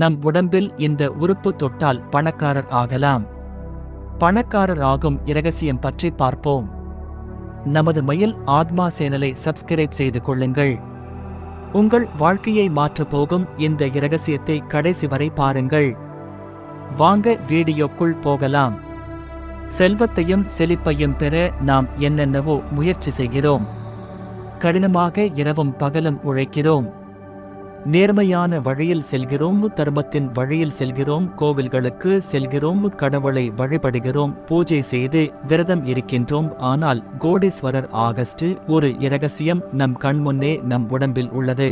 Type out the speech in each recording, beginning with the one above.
நம் உடம்பில் இந்த உறுப்பு தொட்டால் பணக்காரர் ஆகலாம். பணக்காரர் ஆகும் இரகசியம் பற்றி பார்ப்போம். நமது மயில் ஆத்மா சேனலை சப்ஸ்கிரைப் செய்து கொள்ளுங்கள். உங்கள் வாழ்க்கையை மாற்றப் போகும் இந்த இரகசியத்தை கடைசி வரை பாருங்கள். வாங்க வீடியோக்குள் போகலாம். செல்வத்தையும் செழிப்பையும் பெற நாம் என்னென்னவோ முயற்சி செய்கிறோம். கடினமாக இரவும் பகலும் உழைக்கிறோம். நேர்மையான வழியில் செல்கிறோம் தர்மத்தின் வழியில் செல்கிறோம் கோவில்களுக்கு செல்கிறோம் கடவுளை வழிபடுகிறோம் பூஜை செய்து விரதம் இருக்கின்றோம். ஆனால் கோடீஸ்வரர் ஆகஸ்ட் ஒரு இரகசியம் நம் கண்முன்னே நம் உடம்பில் உள்ளது.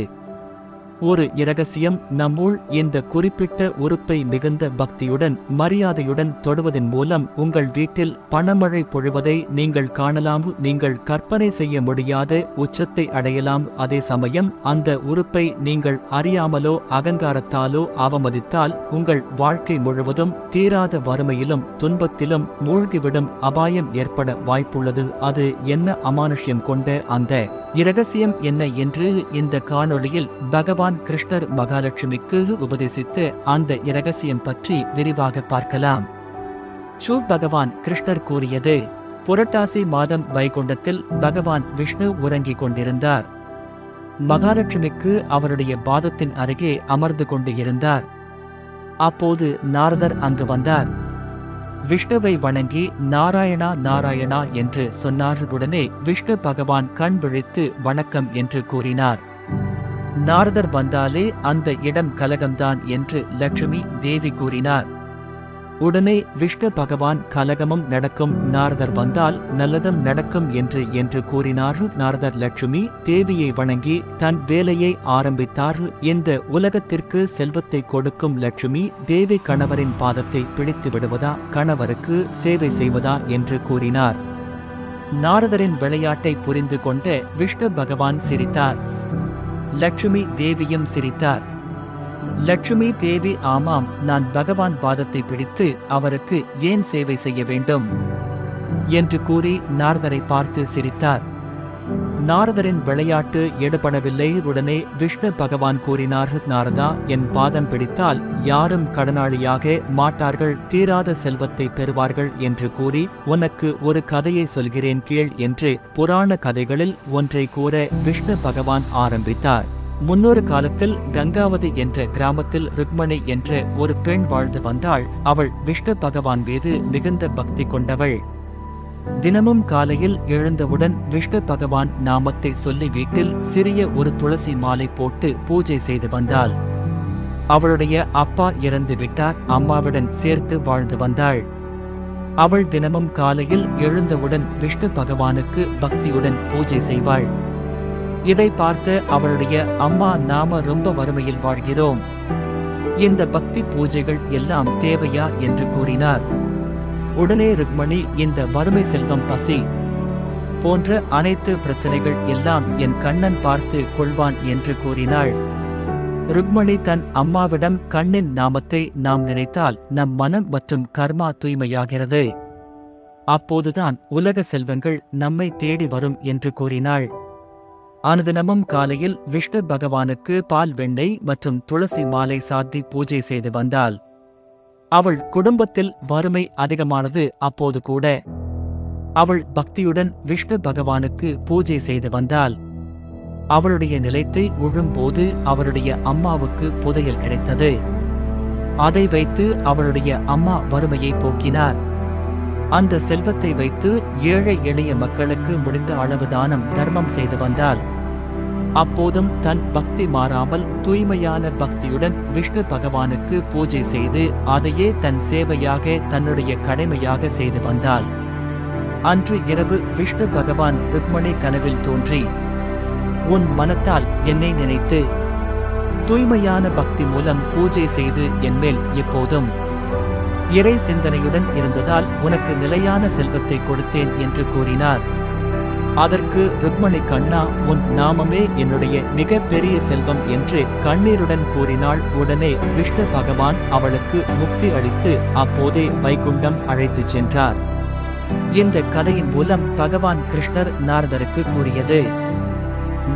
ஒரு இரகசியம் நம்முள் இந்த குறிப்பிட்ட உறுப்பை மிகுந்த பக்தியுடன் மரியாதையுடன் தொடுவதன் மூலம் உங்கள் வீட்டில் பணமழை பொழிவதை நீங்கள் காணலாம் நீங்கள் கற்பனை செய்ய முடியாத உச்சத்தை அடையலாம். அதே சமயம் அந்த உறுப்பை நீங்கள் அறியாமலோ அகங்காரத்தாலோ அவமதித்தால் உங்கள் வாழ்க்கை முழுவதும் தீராத வறுமையிலும் துன்பத்திலும் மூழ்கிவிடும் அபாயம் ஏற்பட வாய்ப்புள்ளது. அது என்ன அமானுஷ்யம் கொண்ட அந்த இரகசியம் என்ன என்று இந்த காணொளியில் பகவான் கிருஷ்ணர் மகாலட்சுமிக்கு உபதேசித்து அந்த இரகசியம் பற்றி விரிவாக பார்க்கலாம். ஷூ பகவான் கிருஷ்ணர் கூறியது புரட்டாசி மாதம் வைகுண்டத்தில் பகவான் விஷ்ணு உறங்கிக் கொண்டிருந்தார். மகாலட்சுமிக்கு அவருடைய பாதத்தின் அருகே அமர்ந்து கொண்டு இருந்தார் அப்போது நாரதர் அங்கு வந்தார். விஷ்ணுவை வணங்கி நாராயணா நாராயணா என்று சொன்னார். உடனே விஷ்ணு பகவான் கண் விழித்து வணக்கம் என்று கூறினார். நாரதர் வந்தாலே அந்த இடம் கலகம்தான் என்று லட்சுமி தேவி கூறினார். உடனே விஷ்ணு பகவான் கலகமும் நடக்கும் நாரதர் வந்தால் நல்லதும் நடக்கும் என்று என்று கூறினார். நாரதர் லட்சுமி தேவியை வணங்கி தன் வேலையை ஆரம்பித்தார். இந்த உலகத்திற்கு செல்வத்தை கொடுக்கும் லட்சுமி தேவி கணவரின் பாதத்தை பிடித்து விடுவதா கணவருக்கு சேவை செய்வதா என்று கூறினார். நாரதரின் விளையாட்டை புரிந்து கொண்ட விஷ்ணு பகவான் சிரித்தார். லட்சுமி தேவியும் சிரித்தார். லட்சுமி தேவி ஆமாம் நான் பகவான் பாதத்தை பிடித்து அவருக்கு ஏன் சேவை செய்ய வேண்டும்? என்று கூறி நாரதரை பார்த்து சிரித்தார். நாரதரின் விளையாட்டு ஈடுபடவில்லை உடனே விஷ்ணு பகவான் கூறினார் நாரதா என் பாதம் பிடித்தால் யாரும் கடனாளியாக மாட்டார்கள். தீராத செல்வத்தை பெறுவார்கள். என்று கூறி உனக்கு ஒரு கதையை சொல்கிறேன் கீழ் என்று புராண கதைகளில் ஒன்றை கூற விஷ்ணு பகவான் ஆரம்பித்தார். முன்னொரு காலத்தில் கங்காவதி என்ற கிராமத்தில் ருக்மணி என்ற ஒரு பெண் வாழ்ந்து வந்தாள். அவள் விஷ்ணு பகவான் மீது மிகுந்த பக்தி கொண்டவள். தினமும் காலையில் எழுந்தவுடன் விஷ்ணு பகவான் நாமத்தை சொல்லி வீட்டில் சிறிய ஒரு துளசி மாலை போட்டு பூஜை செய்து வந்தாள். அவளுடைய அப்பா இறந்து விட்டார். அம்மாவுடன் சேர்த்து வாழ்ந்து வந்தாள். அவள் தினமும் காலையில் எழுந்தவுடன் விஷ்ணு பகவானுக்கு பக்தியுடன் பூஜை செய்வாள். இதை பார்த்து அவளுடைய அம்மா நாம ரொம்ப வறுமையில் வாழ்கிறோம். இந்த பக்தி பூஜைகள் எல்லாம் தேவையா என்று கூறினார். உடனே ருக்மணி இந்த வறுமை செல்வம் பசி போன்ற அனைத்து பிரச்சனைகள் எல்லாம் என் கண்ணன் பார்த்து கொள்வான் என்று கூறினாள். ருக்மணி தன் அம்மாவிடம் கண்ணின் நாமத்தை நாம் நினைத்தால் நம் மனம் மற்றும் கர்மா தூய்மையாகிறது. அப்போதுதான் உலக செல்வங்கள் நம்மை தேடி வரும் என்று கூறினாள். அனுதினமும் காலையில் விஷ்ணு பகவானுக்கு பால் வெண்ணெய் மற்றும் துளசி மாலை சாத்தி பூஜை செய்து வந்தாள். அவள் குடும்பத்தில் வறுமை அதிகமானது அப்போது கூட. அவள் பக்தியுடன் விஷ்ணு பகவானுக்கு பூஜை செய்து வந்தாள். அவளுடைய நிலைத்தை உழும்போது அவளுடைய அம்மாவுக்கு புதையல் கிடைத்தது. அதை வைத்து அவளுடைய அம்மா வறுமையை போக்கினார். அந்த செல்வத்தை வைத்து ஏழை எளிய மக்களுக்கு முடிந்த அளவு தானம் தர்மம் செய்து வந்தாள். அப்போதும் தன் பக்தி மாறாமல் தூய்மையான பக்தியுடன் விஷ்ணு பகவானுக்கு பூஜை செய்து அதையே தன் சேவையாக தன்னுடைய கடமையாக செய்து வந்தாள். அன்று இரவு விஷ்ணு பகவான் ருக்மணி கனவில் தோன்றி உன் மனத்தால் என்னை நினைத்து தூய்மையான பக்தி மூலம் பூஜை செய்து என்மேல் எப்போதும் இறை சிந்தனையுடன் இருந்ததால் உனக்கு நிலையான செல்வத்தை கொடுத்தேன் என்று கூறினார். அதற்கு ருக்மணி கண்ணா உன் நாமமே என்னுடைய மிக பெரிய செல்வம் என்று கண்ணீருடன் கூறினாள். உடனே விஷ்ணு பகவான் அவளுக்கு முக்தி அளித்து அப்போதே வைகுண்டம் அழைத்துச் சென்றார். இந்த கதையின் மூலம் பகவான் கிருஷ்ணர் நாரதருக்கு கூறியது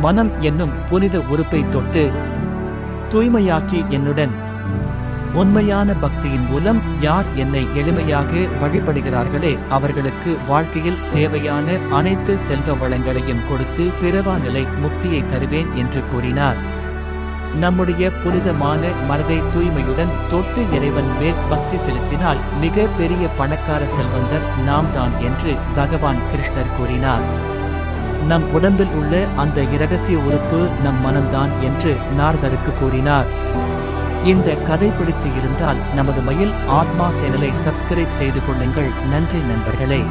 மனம் என்னும் புனித உறுப்பை தொட்டு தூய்மையாக்கி என்னுடன் உண்மையான பக்தியின் மூலம் யார் என்னை எளிமையாக வழிபடுகிறார்களே அவர்களுக்கு வாழ்க்கையில் தேவையான அனைத்து செல்வ வளங்களையும் கொடுத்து பிறவா நிலை முக்தியை தருவேன் என்று கூறினார். நம்முடைய புனிதமான மனதை தூய்மையுடன் தொட்டு இறைவன் மேல் பக்தி செலுத்தினால் மிக பெரிய பணக்கார செல்வந்தர் நாம் தான் என்று பகவான் கிருஷ்ணர் கூறினார். நம் உடம்பில் உள்ள அந்த இரகசிய உறுப்பு நம் மனம்தான் என்று நார்தருக்கு கூறினார். இந்த கதை பிடித்து இருந்தால் நமது மயில் ஆத்மா சேனலை சப்ஸ்கிரைப் செய்து கொள்ளுங்கள். நன்றி நண்பர்களே.